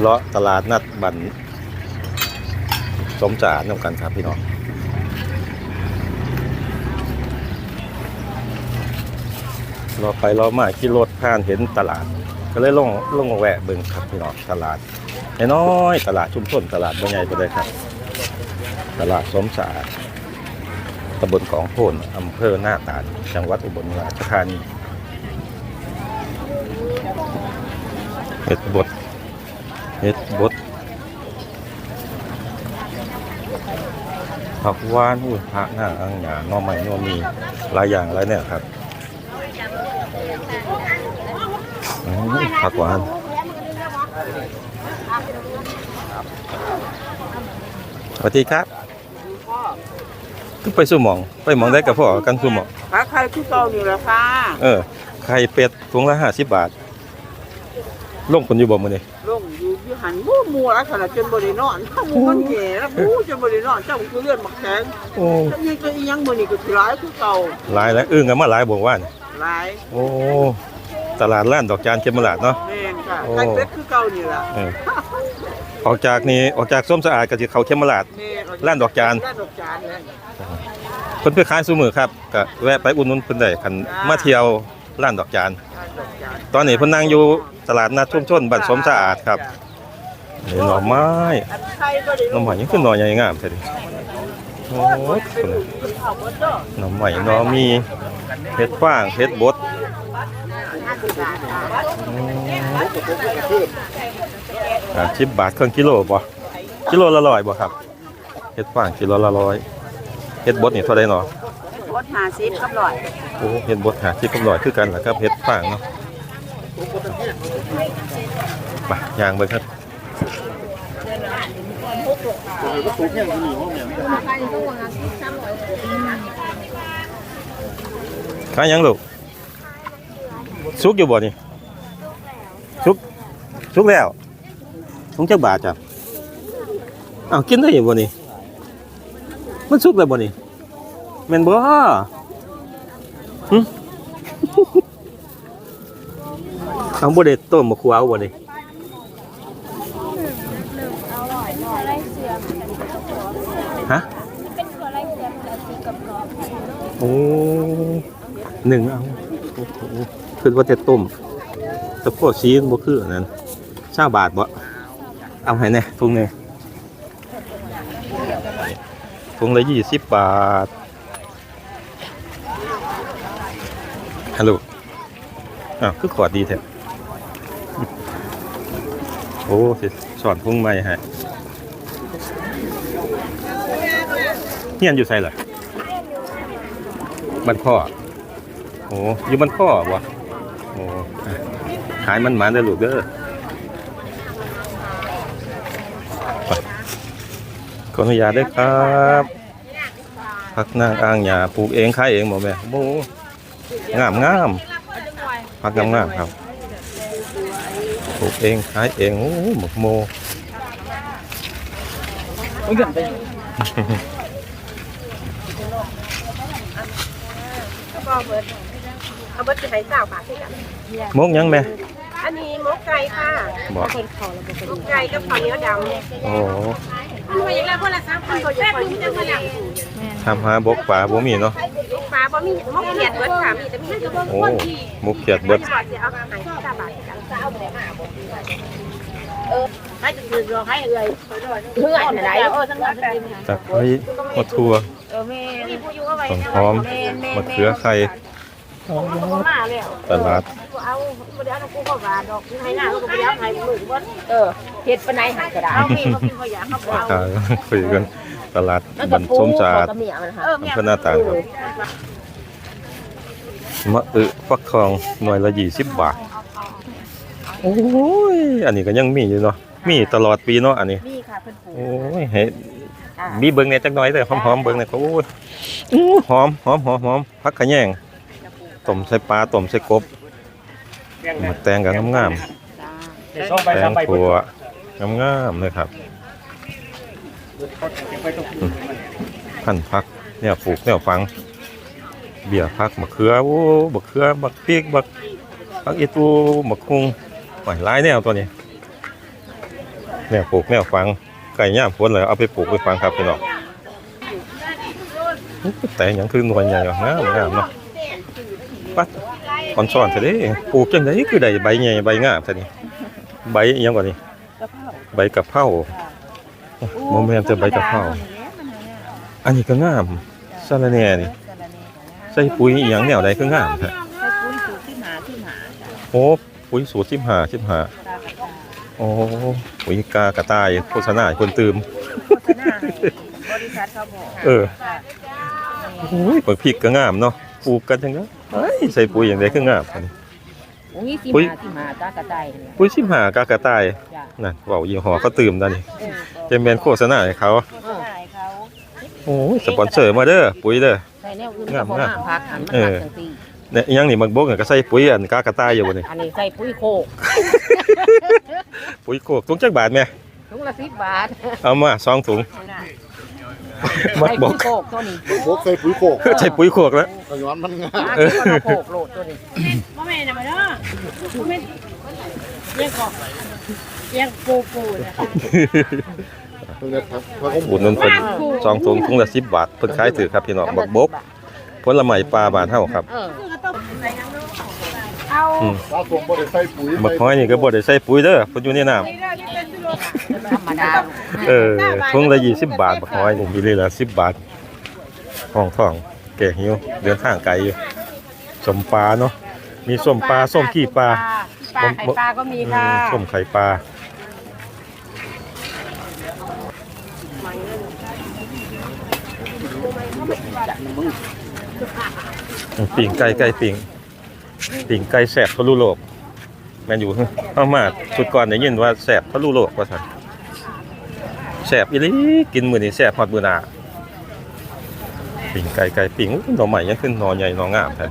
เลาะตลาดนัดบันสมจาดนำกันครับพี่น้องรอไปรอมาขี่รถผ่านเห็นตลาด ก็เลยลงลงแวะเบิ่งครับพี่น้องตลาดน้อยตลาดชุมชนตลาดบ่ใหญ่ไปเลยครับ ตลาดสมสะอาดตำบลกองโพนอำเภอหน้าตาลจังหวัดอุบลราชธานีเห็ดบด เห็ดบดผักหวานอุ้ยผักหน้าอ่างหยาหน่อไม้หน่อมีหลายอย่างหลายเนี่ยครับอืมผักหวานสวัสดีครับคือไปสู่หมอง ไปหมองได้กับพ่อกันสู่หมองปลาไข่ที่เก่าอยู่แล้วค่ะ เออ ไข่เป็ดถุงละห้าสิบบาท ลงคนอยู่บ่มื้อนี้ลง อยู่ที่หันหมูหมูแล้วขนาดจนบริโนอนถ้าหมูมันแย่แล้วหมูจนบริโนอนเจ้าคือเลื่อนมักแข็งโอ้ถ้ายังก็อีหยังมือนี่ก็สิร้ายคือเก่าหลายแล้วอึ้งกันมาหลายบ่ว่านหลายโอ้ตลาดล้านดอกจานเขมราดเนาะ แม่นค่ะโอ้ไข่เป็ดคือเก่านี่ล่ะเออออกจากนี่ออกจากส้มสะอาดก็สิเข้าเขมราด แม่ร้านดอกจาน ร้านดอกจานเลยเพิ่นไปขายซุมื้อครับก็แวะไปอุดหนุนเพิ่นได้คันมาเที่ยวร้านดอกจาน ร้านดอกจานตอนนี้เพิ่นนั่งอยู่ตลาดนัดชุมชนบ้านสมสะอาดครับ นี่หน่อไม้อันไข่ก็ได้หน่อไม้ยังคือหน่อใหญ่งามแท้ดิโอ้ยคุณน่ะเอาหมดเด้อหน่อไม้หน่อมีเห็ดฟางเห็ดบดอ่าสิบบาทครึ่งกิโลบ่กิโลละร้อยบ่ครับเห็ดฟางกิโลละร้อยเห็ดบดนี่เท่าใดเนาะหมด50กับร้อยโอ้เห็ดบดหาที่กำร้อยคือกันล่ะครับเห็ดฟางเนาะมาย่างเบิ่งครับ ขายหยังลูกสุกอยู่บ่นี่สุกสุกแล้วถุงจักบาทจ้ะอ้าวกินได้อยู่บ่นี่มันสุกแล้วบ่นี่แม่นบ่หึเอาบ่ได้ต้มมะขวาวบ่นี่อะไรเสือมันจะเป็นกรอบ ฮะเป็นตัวอะไรเสือมันจะสีกับกรอบโอ้หนึ่งเอาโอ้โหคือว่าจะต้มแต่พวกซีนบ่คืออันนั้นชาบาทบ่เอาให้แน่ทุงนี่ทุงละยี่สิบบาทฮัลโหลอ้าวคือขอดดีแท้โอ้สิสอนพุงใหม่ให้ เฮียนอยู่ไสเหรอมันพ่อโอ้อยู่มันพ่อวะโอ้ขายมันหมาได้ลูกเด้อขออนุญาตด้วยครับพักนางอ่างหยาปลูกเองขายเองหมดแม่โอ้งามงามพักงามงามครับปลูกเองขายเองโอ้หมกโม ก็เบิดเอาเบิดสิให้สาวบาทให้กันมกยังแม่ อันนี้หมกไก่ค่ะบอกหมกไก่กับข้าวเหนียวดำโอ้มันก็อย่างไรคนละสามพันก็อย่างคนที่จะมาหลังทำหาบกป่าบ่มีเนาะลูกปลาบ่มีมกเขียดเบิดค่ะมีแต่มีแต่บ่โอ้มุกเขียดเบิดบาทสิเอาให้สามบาทให้กันจะเอาไปมาบ่เออให้จะคือรอให้เอ่ยเพื่อนไหนเออทั้งนั้นจากไอ้มะทัว เออแม่มีผู้อยู่เอาไว้ต้นหอมมะเขือไข่มาแล้วตลาด เอาบ่ได้เอากูก็ว่าดอกให้หน้าก็บ่ได้เอาให้ลูกเบิดเออเฮ็ดปานใดหันก็ได้เอามีบ่มีบ่อยากเอาบ่เอาขายคุยกันตลาดมันบัก็นปูสมสะอาดกับเมียมันค่ะเอออำเภอหน้าต่างครับ มะอึฟักทองหน่วยละยี่สิบบาท โอ้ย อันนี้ก็ยังมีอยู่เนาะ มีตลอดปีเนาะอันนี้ มีค่ะเพิ่นปลูกโอ้ยให้ มีเบิ่งเนี่ยจักหน่อยเด้อหอมๆเบิ่งเนี่ยก็โอ้ยอู้หอมหอมหอมหอมผักขะแยงต้มใส่ปลาต้มใส่กบมาแตงกันงามๆเดี๋ยวช่องไปแตช่องงไปถั่วงามๆเลยครับพันธุ์พักเนี่ยปลูกเนี่ยฟัง เบี้ยพักมะเขือโอ้มะเขือมะพริกมะพักอีตูมะคุงหอยลายแนวตัวนี้แนวปลูกแนวฟังไก่ย่ามฝนเลยเอาไปปลูกไปฟังครับพี่น้องแต่ยังคือหน่วยใหญ่งามงามเนาะปัดคอนซ่อนซะเด้ปลูกจังไดคือได้ใบใหญ่ใบงามซะนี่ใบอิหยังกว่านี่ใบกะเพราโมเมนต์จะใบกะเพราอันนี้ก็งามสะระแหน่นี่ใส่ปุ๋ยอีหยังแนวใดคืองามแท้ใช้ปุ้นสูตรที่าที่หาจ้ะโอ้ปุ๋ยสูตร15 15ตากระตา โอ้ปุ๋ยกากระต่ายโฆษณาให้คนตื่ม โฆษณาให้บริษัทเขาบอกเออโอ้ยเปิดพริกก็งามเนาะปลูกกันจังเนาะเอ้ยใส่ปุ๋ยอย่างใดคืองามอันนี้ โอ้ยที่ปุ้ยหาที่หาตากระตายเนี่ยปุ๋ยสิบหากากระต่ายจ้ะนั่นเว้ายี่ห้อเขาตื่มนั่นนี่เออจะแม่นโฆษณาให้เขาโฆษณาให้เขาโอ้ยสปอนเซอร์มาเด้อปุ๋ยเด้อ ใส่แนวอื่นก็บ่มาพักหันมันเอพักอจังซี่ เนี่ยอิหยังนี่มักบกเนี่ยก็ใส่ปุ๋ยอันกากระต่ายอยู่บ่นี่อันนี้ใส่ปุ้ยโคกปุ๋ยโคกถุงจักบาทแม่ถุงละ10บาทเอามาสองถุงมักใส่บปุ้กยโคกตัวนี้โบกใส่ปุ๋ยโขกใส่ปุ๋ยโคกแล้วกระย้อนมันง่าย อ่าที่ว่าเราโคกโลดตัวนี้บ่แม่น่ะบ่เนาะบ่แม่เรียกก่อนเรียกปูปูนะคะเพิ่งได้พักพักของอุดหนุนเพิ่นสองถุงถุงละ10บาทเพิ่นขายถือครับพี่น้องบักบก ผลไม้ปลาบ้านเฮาครับเออเอาอืมตาส่งบ่ได้ใส่ปุ๋ยบักหอยนี่ก็บ่ได้ใส่ปุ๋ยเด้อเพิ่นอยู่ในน้ำ ธรรมดาเออถุงละยี่สิบบาทบักน้อยนี่มีเลยละสิบบาทห้องท่องแก่หิวเดินทางไกลอยู่สมปลาเนาะมีส้มปลาส้มขี้ปลาปลาไข่ปลาก็มีอืค่ะมส้มไข่ปลา ปิ่งไก่ไก่ปิ่งปิ่งไก่แสบทะลุโลกแมนอยู่เอามาสุดก่อนได้ยินว่าแสบทะลุโลกว่าซั่นแสบอีลีกินมือนี้แสบฮอดมือหนาปิ่งไก่ไก่ปิ่งหน่อใหม่ยังขึ้นหน่อใหญ่หน่องามแท้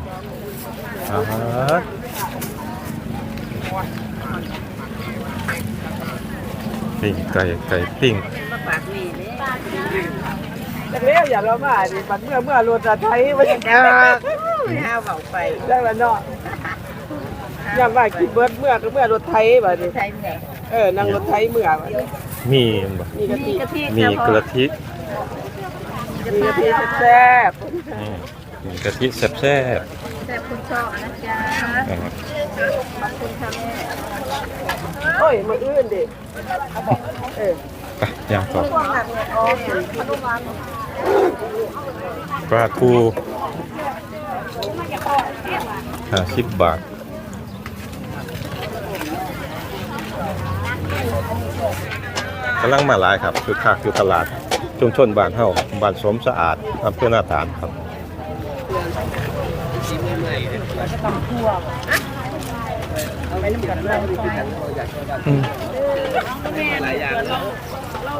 ปิ่งไก่ไก่ปิ่ง เรียกอย่าเรามาดิมันเมื่อเมื่อรถจะไทยมันจะห้าเบาไปได้แล้วเนาะอย่าว่าคิดเบิดเมื่อก็เมื่อรถไทยบ่ดิใช่ไหมเออนั่งรถไทยเมื่อบัดนี้มีบ่มีกะทิมีกะทิมีกะทิแซ่บอืมมีกะทิแซ่บแซ่บแต่คุณชอบนะจ๊ะๆอ่าขอบคุณค่ะแม่โอ้ยมาอื่นดิเออไปย่างต่อ ปลาทูห้าสิบบาทกำลังมาหลายครับคือคักอยู่ตลาด ชุมชนบ้านเฮาบ้านสมสะอาดอำเภอหน้าตาลครับ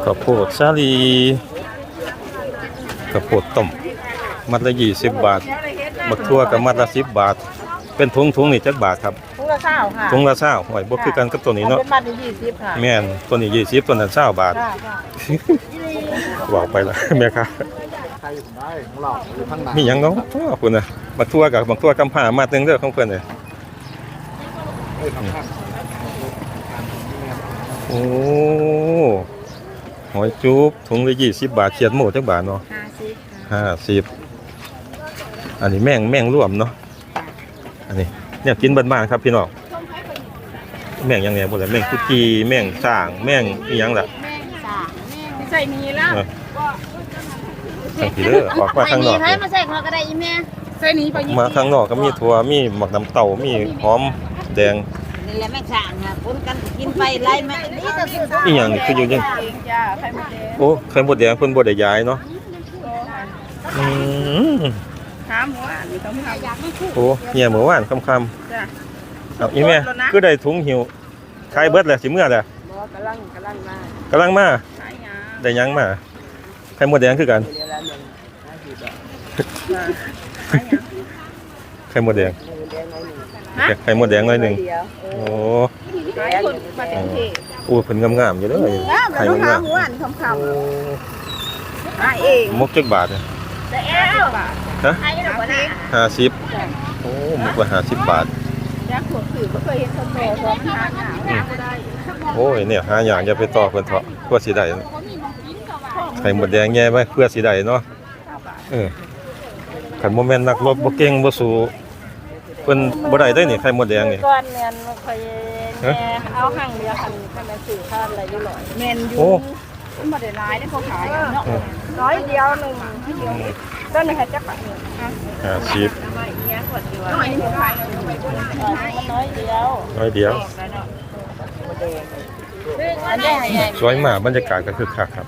ข้าวโพดสาลี ข้าวโพดต้ม มัดละยี่สิบบาทบักทั่วกับมัดละสิบบาท เป็นถุงถุงนี่จักบาทครับถุงละเศร้าค่ะถุงละเศร้าหอยบ่คือกันกับตัวนี้เนาะเป็นมัดละยี่สิบค่ะแม่นตัวนี้ยี่สิบตัวนั้นเศร้าบาทจ้าจ้าบอกไปแล้วแม่ค่ะใครได้ของเราอยู่ข้างในมีหยังเนาะอ้าวคุณน่ะมาทั่วกับมาทั่วกำผ้ามาตึงเด้อของเพิ่นน่ะเอ้ยทำข้างโอ้ หอยจุ๊บถุงละ20บาทเขียดหมูจักบาทเนาะห้าสิบ50อันนี้แม่งแม่งร่วมเนาะอันนี้เนี่ยกินบ้านๆครับพี่น้องแม่งยังไงบ่ล่ะแม่งกุจีแม่งสร้างแม่งอีหยังล่ะแม่สามแม่ใส่มีแล้วเออทางพี่เด้อออกมาข้างนอกให้นี่มาใส่ของก็ได้อีแม่ ใส่นี้ไปมาข้างนอกก็มีถั่วมีหมักน้ำเต้ามีหอมแดง นี่แหละแม่ช่างค่ะคนกันกินไปไล่แม่นี่ก็คืออีหยังนี่คืออยู่ยังเองจ้าไข่มดแดงโอ้ไข่มดแดงเพิ่นบ่ได้ย้ายเนาะอืมถามว่าอันนี้ต้องทำโอ้เหี่ยมื้อวานค่ำจ้าๆเอาอีแม่คือได้ถุงหิวขายเบิดแล้วสิเมื่อแล้วบ่กำลังกำลังมากำลังมาขายยาได้หยังมาไข่มดแดงคือกันเดี๋ยวละหนึ่งห้าสิบบาทขายยาไข่มดแดง เงินแดงน้อยหนึ่งไข่มดแดงหน่อยหนึงเดียวโอ้ขายคนมาเต็มที่โอ้เพิ่นงามๆอยู่เด้อไข่งามหมูหันคำคๆโอ้ำขายเองมกจักบาทเนี่ยแต่แอ้วฮะขายได้หรอวะนะ50โอ้มกละ50บาทยักษ์หัวถือก็เคยเห็นคนโตพร้อมทานหนาวก็ได้โอ้ยเนี่ยหาอย่างอย่าไปต่อเพิ่นเถาะเพื่อสิได้ไข่หมดแดงแย่ไว้เพื่อสิได้เนาะเออขันโมเมนต์นักรบบ่เก่งบ่สู้ เพิ่นบ่ได้ได้นี่ไข่หมดแดงนี่ ก้อนเนี่ยมันคอยแม่เอาห่างเดียวคันคันมันสื่อข้าวอะไรอยู่หน่อยแมนยูโอ้ มันบ่ได้ร้ายได้เขาขายกันเนาะน้อยเดียวหนึ่งเดียวต้นนี้ค่ะจะปักหนึ่งห้าสิบน้อยนี่เขาขายน้อยเดียวน้อยเดียว อันนี้ใหญ่สวยมากบรรยากาศก็คือคักครับ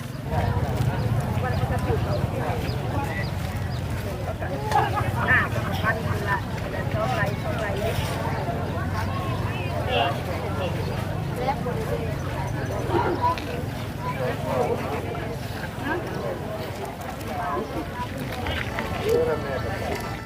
Never, never.